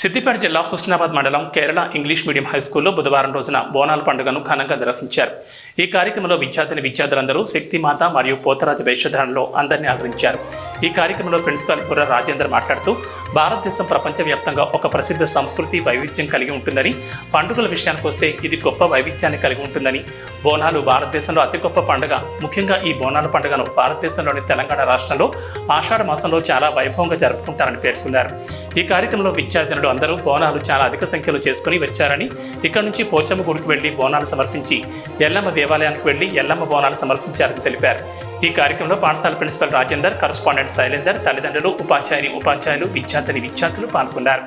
సిద్దిపేట జిల్లా హుస్నాబాద్ మండలం Kerala English medium హైస్కూల్లో బుధవారం రోజున బోనాల పండుగను ఘనంగా నిర్వహించారు ఈ కార్యక్రమంలో విద్యార్థిని విద్యార్థులందరూ శక్తిమాత మరియు పోతరాజు వేషధారణలో అందరినీ ఆదరించారు ఈ కార్యక్రమంలో ప్రిన్సిపాల్ కుర్ర రాజేందర్ మాట్లాడుతూ భారతదేశం ప్రపంచవ్యాప్తంగా ఒక ప్రసిద్ధ సంస్కృతి వైవిధ్యం కలిగి ఉంటుందని పండుగల విషయానికి వస్తే ఇది గొప్ప వైవిధ్యాన్ని కలిగి ఉంటుందని బోనాలు భారతదేశంలో అతి గొప్ప పండుగ ముఖ్యంగా ఈ బోనాల పండుగను భారతదేశంలోని తెలంగాణ రాష్ట్రంలో ఆషాఢ మాసంలో చాలా వైభవంగా జరుపుకుంటారని పేర్కొన్నారు ఈ కార్యక్రమంలో విద్యార్థినులు అందరూ బోనాలు చాలా అధిక సంఖ్యలో చేసుకుని వచ్చారని ఇక్కడ నుంచి పోచమ్మ గుడికి వెళ్లి బోనాలు సమర్పించి ఎల్లమ్మ దేవాలయానికి వెళ్లి ఎల్లమ్మ బోనాలు సమర్పించారని తెలిపారు ఈ కార్యక్రమంలో పాఠశాల ప్రిన్సిపల్ రాజేందర్ కరస్పాండెంట్ శైలేందర్ తల్లిదండ్రులు ఉపాధ్యాయుని ఉపాధ్యాయులు విద్యార్థిని విద్యార్థులు పాల్గొన్నారు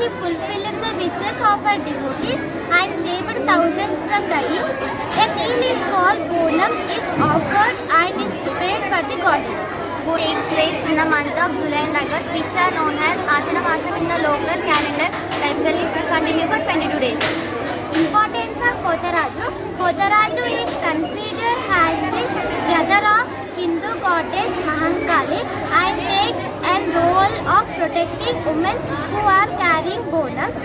she fulfilled the wishes of her devotees and saved thousands from dying. A meal is called Bonam is offered and is prepared for the goddess. Who takes place in the month of July and August, which are known as Ashana Masam in the local calendar, typically continue for 22 days. Importance of Kotaraju Kotaraju is considered as the brother of Hindu goddess Mahankali role of protecting women who are carrying bonus.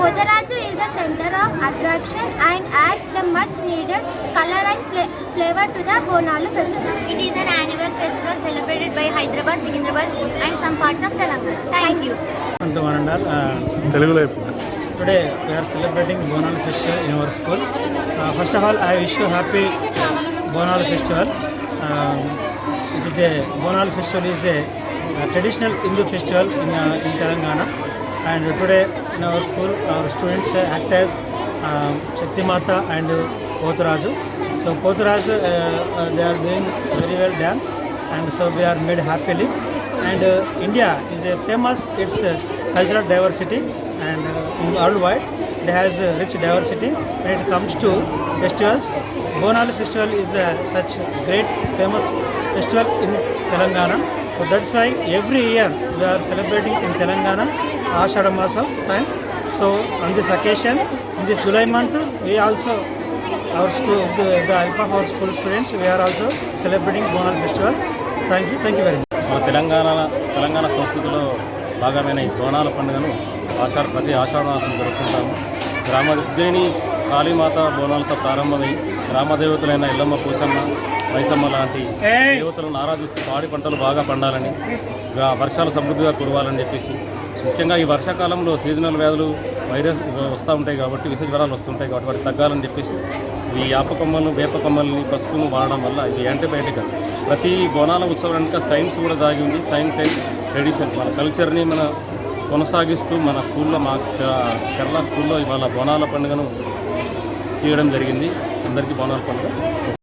Kojaraju is the center of attraction and adds the much needed color and fla flavor to the Bonalu festival. It is an annual festival celebrated by Hyderabad, Secunderabad and some parts of Telangana. Thank you. Today we are celebrating Bonalu festival in our school. Uh, first of all, I wish you happy Bonalu festival. Um, it is a Bonalu festival is a Traditional Hindu festival uh, in Telangana, and today in our school our students uh, act as um, Shakti Mata and Poturaju. So Poturaju, uh, they are doing very well dance, and so we are made happily. And India is famous its cultural diversity, and worldwide it has rich diversity when it comes to festivals. Bonal festival is such great famous festival in Telangana. So that's why every year they are celebrating in Telangana Ashadha masam time so on this occasion in this July month we also our school the the help school students school students, we are also celebrating thank you Thank you, thank మన తెలంగాణ తెలంగాణ సంస్కృతిలో భాగమైన ఈ బోనాల పండుగను ఆషాఢ ప్రతి మాసం జరుపుకుంటాము గ్రామ ఉజ్జయిని కాళీమాత బోనాలతో ప్రారంభమై గ్రామదేవతలైన ఇల్లమ్మ పూసమ్మ వైసమ్మ లాంటి దేవతలను ఆరాధిస్తూ పాడి పంటలు బాగా పండాలని వర్షాలు సమృద్ధిగా కురవాలని చెప్పేసి ముఖ్యంగా ఈ వర్షాకాలంలో సీజనల్ వ్యాధులు వైరస్ వస్తూ ఉంటాయి కాబట్టి విష జ్వరాలు వస్తుంటాయి కాబట్టి వాటికి తగ్గాలని చెప్పేసి ఈ ఆప కొమ్మలను వేప కొమ్మల్ని పసుపును వాడడం వల్ల ఇది యాంటీబయాటిక్ ప్రతి బోనాల ఉత్సవం వెనుక సైన్స్ కూడా దాగి ఉంది సైన్స్ అండ్ ట్రెడిషన్ మన కల్చర్ని మన కొనసాగిస్తూ మన స్కూల్లో మా కేరళ స్కూల్లో ఇవాళ బోనాల పండుగను చేయడం జరిగింది అందరికీ బోనాల పండుగ